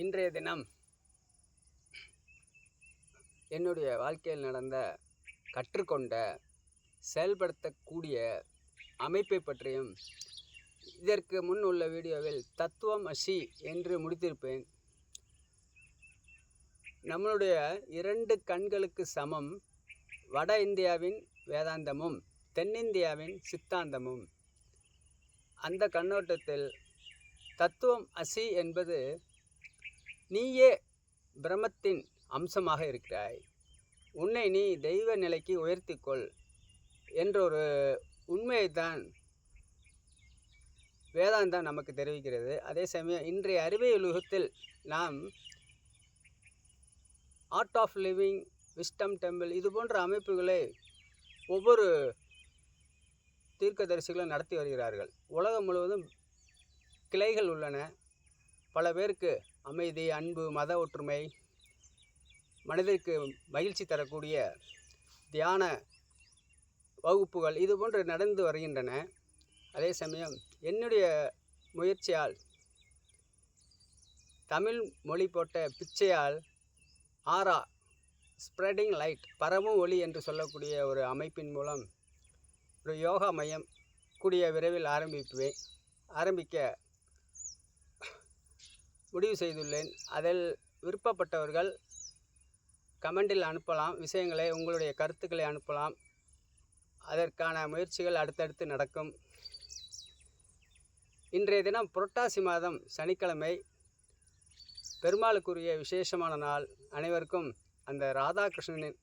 இன்றைய தினம் என்னுடைய வாழ்க்கையில் நடந்த கற்றுக்கொண்ட செயல்படுத்தக்கூடிய அமைப்பை பற்றியும் இதற்கு முன் உள்ள வீடியோவில் தத்துவம் அசி என்று முடித்திருப்பேன். நம்மளுடைய இரண்டு கண்களுக்கு சமம் வட இந்தியாவின் வேதாந்தமும் தென்னிந்தியாவின் சித்தாந்தமும். அந்த கண்ணோட்டத்தில் தத்துவம் அசி என்பது நீயே பிரம்மத்தின் அம்சமாக இருக்கிறாய். உன்னை நீ தெய்வ நிலைக்கு உயர்த்திக்கொள் என்ற ஒரு உண்மையைத்தான் வேதாந்தம் நமக்கு தெரிவிக்கிறது. அதே சமயம் இன்றைய அறிவியல் யுகத்தில் நாம் Art of Living wisdom temple இது போன்ற அமைப்புகளை ஒவ்வொரு தீர்க்கதரிசிகளும் நடத்தி வருகிறார்கள். உலகம் முழுவதும் கிளைகள் உள்ளன. பல பேருக்கு அமைதி அன்பு மத ஒற்றுமை மனதிற்கு மகிழ்ச்சி தரக்கூடிய தியான வகுப்புகள் இது போன்று நடந்து வருகின்றன. அதே சமயம் என்னுடைய முயற்சியால் தமிழ் மொழி போட்ட பிச்சையால் ஆரா ஸ்ப்ரெடிங் லைட் பரவும் ஒளி என்று சொல்லக்கூடிய ஒரு அமைப்பின் மூலம் ஒரு யோகா மையம் கூடிய விரைவில் ஆரம்பிப்பேன் ஆரம்பிக்க முடிவு செய்துள்ளேன். அதில் விருப்பப்பட்டவர்கள் கமெண்டில் அனுப்பலாம். விஷயங்களை உங்களுடைய கருத்துக்களை அனுப்பலாம். அதற்கான முயற்சிகள் அடுத்தடுத்து நடக்கும். இன்றைய தினம் புரட்டாசி மாதம் சனிக்கிழமை. பெருமாளுக்குரிய விசேஷமான நாள். அனைவருக்கும் அந்த ராதாகிருஷ்ணனின்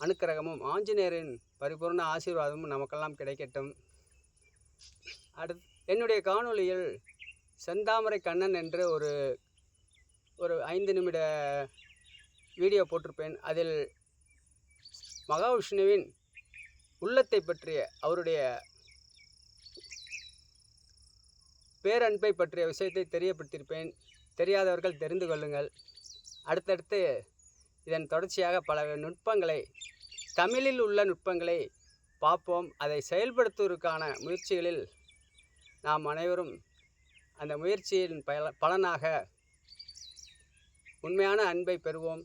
அனுக்கிரகமும் ஆஞ்சநேயரின் பரிபூர்ண ஆசீர்வாதமும் நமக்கெல்லாம் கிடைக்கட்டும். அடுத் என்னுடைய காணொளியில் செந்தாமரை கண்ணன் என்று ஒரு ஒரு ஐந்து நிமிட வீடியோ போட்டிருப்பேன். அதில் மகாவிஷ்ணுவின் உள்ளத்தை பற்றிய அவருடைய பேரன்பை பற்றிய விஷயத்தை தெரியப்படுத்தியிருப்பேன். தெரியாதவர்கள் தெரிந்து கொள்ளுங்கள். அடுத்தடுத்து இதன் தொடர்ச்சியாக பல நுட்பங்களை தமிழில் உள்ள நுட்பங்களை பார்ப்போம். அதை செயல்படுத்துவதற்கான முயற்சிகளில் நாம் அனைவரும் அந்த முயற்சியின் பல பலனாக உண்மையான அன்பை பெறுவோம்.